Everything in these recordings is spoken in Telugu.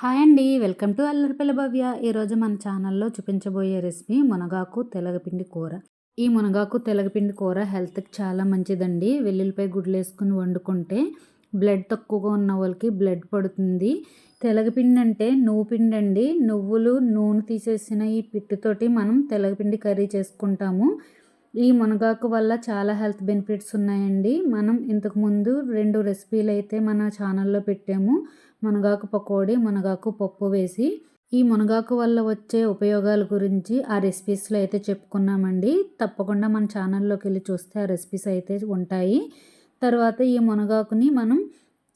హాయ్ అండి. Welcome to Allaripalli Bhavya. ఈరోజు మన ఛానల్లో చూపించబోయే రెసిపీ మునగాకు తెలగపిండి కూర. ఈ మునగాకు తెలగపిండి కూర హెల్త్కి చాలా మంచిదండి. వెల్లుల్లిపై గుడ్లు వేసుకుని వండుకుంటే బ్లడ్ తక్కువగా ఉన్న వాళ్ళకి బ్లడ్ పడుతుంది. తెలగపిండి అంటే నువ్వు పిండి అండి నువ్వులు నూనె తీసేసిన ఈ పిట్టుతోటి మనం తెలగపిండి కర్రీ చేసుకుంటాము. ఈ మునగాకు వల్ల చాలా హెల్త్ బెనిఫిట్స్ ఉన్నాయండి. మనం ఇంతకుముందు రెండు రెసిపీలు అయితే మన ఛానల్లో పెట్టాము. మునగాకు పకోడీ మునగాకు పప్పు వేసి ఈ మునగాకు వల్ల వచ్చే ఉపయోగాల గురించి ఆ రెసిపీస్లో అయితే చెప్పుకున్నామండి. తప్పకుండా మన ఛానల్లోకి వెళ్ళి చూస్తే ఆ రెసిపీస్ అయితే ఉంటాయి. తర్వాత ఈ మునగాకుని మనం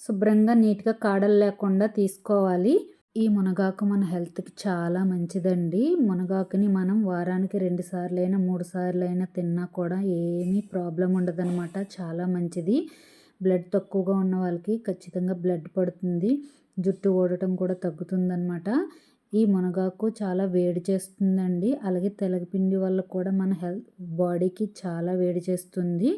శుభ్రంగా నీట్గా కాడలు లేకుండా తీసుకోవాలి. ఈ మునగాకు మన హెల్త్కి చాలా మంచిదండి. మునగాకుని మనం వారానికి రెండు సార్లు అయినా మూడు సార్లు అయినా తిన్నా కూడా ఏమీ ప్రాబ్లం ఉండదనమాట చాలా మంచిది. బ్లడ్ తక్కువగా ఉన్న వాళ్ళకి ఖచ్చితంగా బ్లడ్ పడుతుంది. జుట్టు ఓడటం కూడా తగ్గుతుందనమాట ఈ మునగాకు చాలా వేడి చేస్తుందండి. అలాగే తెలగపిండి వల్ల కూడా మన హెల్త్ బాడీకి చాలా వేడి చేస్తుంది.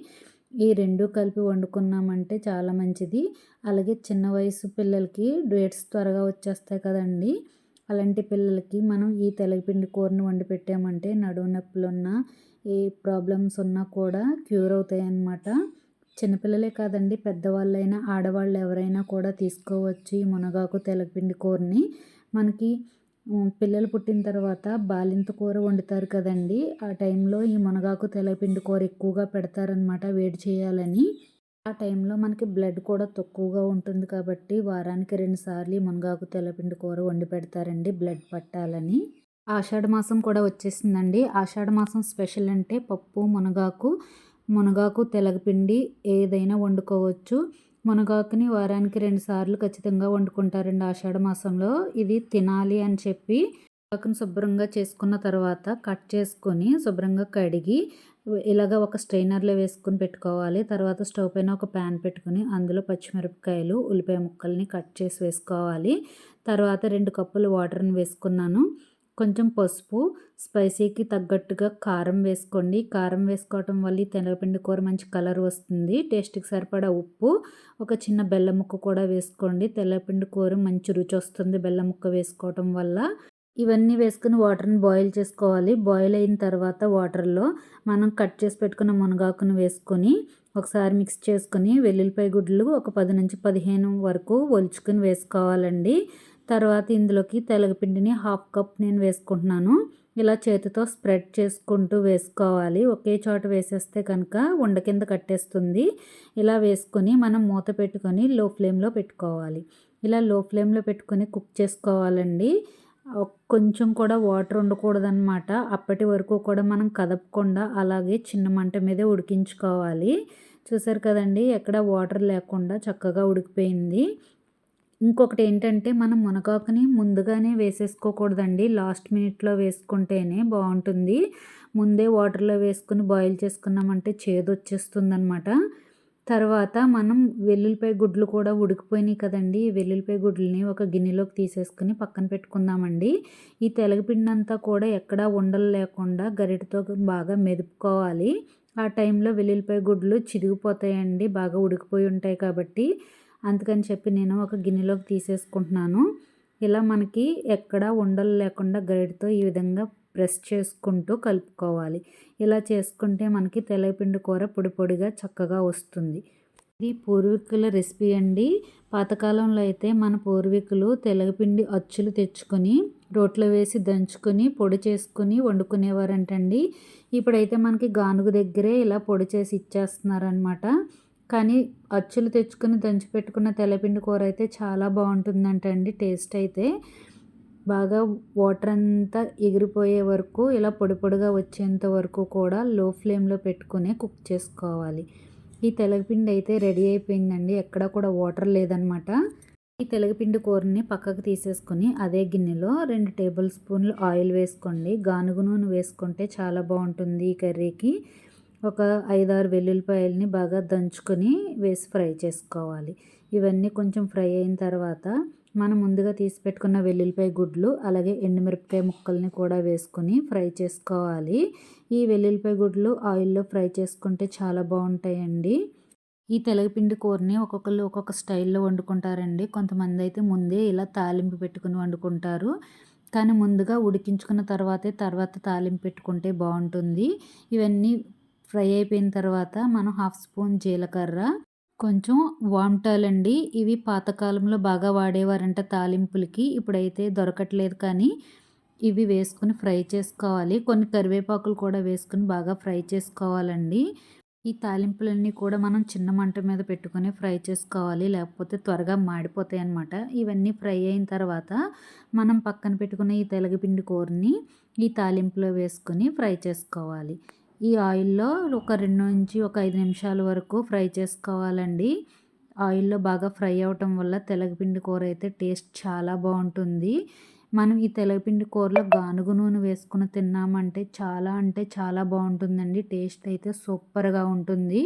ఈ రెండు కలిపి వండుకున్నామంటే చాలా మంచిది. అలాగే చిన్న వయసు పిల్లలకి డేట్స్ త్వరగా వచ్చేస్తాయి కదండి. అలాంటి పిల్లలకి మనం ఈ తెలగపిండి కూరను వండి పెట్టామంటే నడువు నొప్పులు ఉన్నా ఏ ప్రాబ్లమ్స్ ఉన్నా కూడా క్యూర్ అవుతాయి అన్నమాట చిన్నపిల్లలే కాదండి పెద్దవాళ్ళైనా ఆడవాళ్ళు ఎవరైనా కూడా తీసుకోవచ్చు ఈ మునగాకు తెలగపిండి కూరని. మనకి పిల్లలు పుట్టిన తర్వాత బాలింత కూర వండుతారు కదండి. ఆ టైంలో ఈ మునగాకు తెల్లపిండి కూర ఎక్కువగా పెడతారనమాట వేడి చేయాలని. ఆ టైంలో మనకి బ్లడ్ కూడా తక్కువగా ఉంటుంది కాబట్టి వారానికి రెండు సార్లు మునగాకు తెల్లపిండి కూర వండి పెడతారండి బ్లడ్ పట్టాలని. ఆషాఢ మాసం కూడా వచ్చేసిందండి. ఆషాఢ మాసం స్పెషల్ అంటే పప్పు మునగాకు మునగాకు తెలగపిండి ఏదైనా వండుకోవచ్చు. మునగాకుని వారానికి రెండు సార్లు ఖచ్చితంగా వండుకుంటారండి ఆషాఢ మాసంలో. ఇది తినాలి అని చెప్పి మునగాకుని శుభ్రంగా చేసుకున్న తర్వాత కట్ చేసుకొని శుభ్రంగా కడిగి ఇలాగ ఒక స్ట్రైనర్లో వేసుకొని పెట్టుకోవాలి. తర్వాత స్టవ్ పైన ఒక ప్యాన్ పెట్టుకుని అందులో పచ్చిమిరపకాయలు ఉల్లిపాయ ముక్కల్ని కట్ చేసి వేసుకోవాలి. తర్వాత రెండు కప్పులు వాటర్ని వేసుకున్నాను. కొంచెం పసుపు స్పైసీకి తగ్గట్టుగా కారం వేసుకోండి. కారం వేసుకోవటం వల్ల తెల్లపిండి కూర మంచి కలర్ వస్తుంది. టేస్ట్కి సరిపడా ఉప్పు ఒక చిన్న బెల్లం ముక్క కూడా వేసుకోండి. తెల్లపిండి కూర మంచి రుచి వస్తుంది బెల్లం ముక్క వేసుకోవటం వల్ల. ఇవన్నీ వేసుకుని వాటర్ని బాయిల్ చేసుకోవాలి. బాయిల్ అయిన తర్వాత వాటర్లో మనం కట్ చేసి పెట్టుకున్న మునగాకును వేసుకొని ఒకసారి మిక్స్ చేసుకుని వెల్లుల్లిపాయ గుడ్లు ఒక పది నుంచి పదిహేను వరకు ఒలుచుకుని వేసుకోవాలండి. తర్వాత ఇందులోకి తెలగపిండిని హాఫ్ కప్ నేను వేసుకుంటున్నాను. ఇలా చేతితో స్ప్రెడ్ చేసుకుంటూ వేసుకోవాలి. ఒకే చోట వేసేస్తే కనుక ఉండ కింద కట్టేస్తుంది. ఇలా వేసుకొని మనం మూత పెట్టుకొని లో ఫ్లేమ్లో పెట్టుకోవాలి. ఇలా లో ఫ్లేమ్లో పెట్టుకొని కుక్ చేసుకోవాలండి. కొంచెం కూడా వాటర్ ఉండకూడదన్నమాట. అప్పటి వరకు కూడా మనం కదపకుండా అలాగే చిన్న మంట మీదే ఉడికించుకోవాలి. చూసారు కదండి ఎక్కడ వాటర్ లేకుండా చక్కగా ఉడికిపోయింది. ఇంకొకటి ఏంటంటే మనం మునగాకుని ముందుగానే వేసేసుకోకూడదండి. లాస్ట్ మినిట్లో వేసుకుంటేనే బాగుంటుంది. ముందే వాటర్లో వేసుకుని బాయిల్ చేసుకున్నామంటే చేదు వచ్చేస్తుంది అనమాట తర్వాత మనం వెల్లుల్లిపాయ గుడ్లు కూడా ఉడికిపోయినాయి కదండి. ఈ వెల్లుల్లిపాయ గుడ్లని ఒక గిన్నెలోకి తీసేసుకుని పక్కన పెట్టుకుందామండి. ఈ తెలగపిండి అంతా కూడా ఎక్కడా ఉండలు లేకుండా గరిటతో బాగా మెదుపుకోవాలి. ఆ టైంలో వెల్లుల్లిపాయ గుడ్లు చిరిగిపోతాయండి. బాగా ఉడికిపోయి ఉంటాయి కాబట్టి. అందుకని చెప్పి నేను ఒక గిన్నెలోకి తీసేసుకుంటున్నాను. ఇలా మనకి ఎక్కడ ఉండలు లేకుండా గరిటతో ఈ విధంగా ప్రెస్ చేసుకుంటూ కలుపుకోవాలి. ఇలా చేసుకుంటే మనకి తెల్లపిండి కూర పొడి పొడిగా చక్కగా వస్తుంది. ఇది పూర్వీకుల రెసిపీ అండి. పాతకాలంలో అయితే మన పూర్వీకులు తెల్లపిండి అచ్చులు తెచ్చుకొని రోట్లో వేసి దంచుకొని పొడి చేసుకుని వండుకునేవారంటండి. ఇప్పుడైతే మనకి గానుగు దగ్గరే ఇలా పొడి చేసి ఇచ్చేస్తున్నారనమాట కానీ అచ్చులు తెచ్చుకుని దంచి పెట్టుకున్న తెల్లపిండి కూర అయితే చాలా బాగుంటుందంటండి టేస్ట్ అయితే. బాగా వాటర్ అంతా ఎగిరిపోయే వరకు ఇలా పొడి పొడిగా వచ్చేంత వరకు కూడా లో ఫ్లేమ్లో పెట్టుకుని కుక్ చేసుకోవాలి. ఈ తెలగపిండి అయితే రెడీ అయిపోయిందండి ఎక్కడ కూడా వాటర్ లేదనమాట. ఈ తెలగపిండి కూరని పక్కకు తీసేసుకొని అదే గిన్నెలో రెండు టేబుల్ స్పూన్లు ఆయిల్ వేసుకోండి. గానుగు నూనె వేసుకుంటే చాలా బాగుంటుంది ఈ కర్రీకి. ఒక ఐదారు వెల్లుల్లిపాయలని బాగా దంచుకొని వేసి ఫ్రై చేసుకోవాలి. ఇవన్నీ కొంచెం ఫ్రై అయిన తర్వాత మనం ముందుగా తీసి పెట్టుకున్న వెల్లుల్లిపాయ గుడ్లు అలాగే ఎండుమిరపకాయ ముక్కల్ని కూడా వేసుకొని ఫ్రై చేసుకోవాలి. ఈ వెల్లుల్లిపాయ గుడ్లు ఆయిల్లో ఫ్రై చేసుకుంటే చాలా బాగుంటాయండి. ఈ తెలగపిండి కూరని ఒక్కొక్కళ్ళు ఒక్కొక్క స్టైల్లో వండుకుంటారండి. కొంతమంది అయితే ముందే ఇలా తాలింపు పెట్టుకుని వండుకుంటారు. కానీ ముందుగా ఉడికించుకున్న తర్వాతే తర్వాత తాలింపు పెట్టుకుంటే బాగుంటుంది. ఇవన్నీ ఫ్రై అయిపోయిన తర్వాత మనం హాఫ్ స్పూన్ జీలకర్ర కొంచెం వామిటాలండి ఇవి పాతకాలంలో బాగా వాడేవారంట తాలింపులకి. ఇప్పుడైతే దొరకట్లేదు కానీ ఇవి వేసుకుని ఫ్రై చేసుకోవాలి. కొన్ని కరివేపాకులు కూడా వేసుకుని బాగా ఫ్రై చేసుకోవాలండి. ఈ తాలింపులన్నీ కూడా మనం చిన్న మంట మీద పెట్టుకొని ఫ్రై చేసుకోవాలి. లేకపోతే త్వరగా మాడిపోతాయి అన్నమాట. ఇవన్నీ ఫ్రై అయిన తర్వాత మనం పక్కన పెట్టుకున్న ఈ తెలగపిండి కూరని ఈ తాలింపులో వేసుకొని ఫ్రై చేసుకోవాలి. ఈ ఆయిల్లో ఒక రెండు నుంచి ఒక ఐదు నిమిషాల వరకు ఫ్రై చేసుకోవాలండి. ఆయిల్లో బాగా ఫ్రై అవటం వల్ల తెలగపిండి కూర అయితే టేస్ట్ చాలా బాగుంటుంది. మనం ఈ తెలగపిండి కూరలో గానుగు నూనె వేసుకుని తిన్నామంటే చాలా అంటే చాలా బాగుంటుందండి. టేస్ట్ అయితే సూపర్గా ఉంటుంది.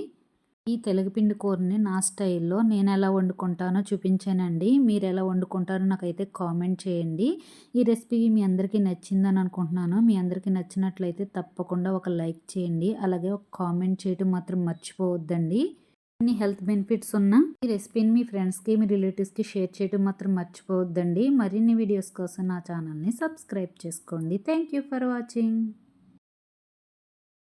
ఈ తెలగపిండి కూరని నా స్టైల్లో నేను ఎలా వండుకుంటానో చూపించానండి. మీరు ఎలా వండుకుంటారో నాకైతే కామెంట్ చేయండి. ఈ రెసిపీ మీ అందరికీ నచ్చిందని అనుకుంటున్నాను. మీ అందరికీ నచ్చినట్లయితే తప్పకుండా ఒక లైక్ చేయండి. అలాగే ఒక కామెంట్ చేయటం మాత్రం మర్చిపోవద్దండి. అన్ని హెల్త్ బెనిఫిట్స్ ఉన్న ఈ రెసిపీని మీ ఫ్రెండ్స్కి మీ రిలేటివ్స్కి షేర్ చేయడం మాత్రం మర్చిపోవద్దండి. మరిన్ని వీడియోస్ కోసం నా ఛానల్ని సబ్స్క్రైబ్ చేసుకోండి. Thank you for watching.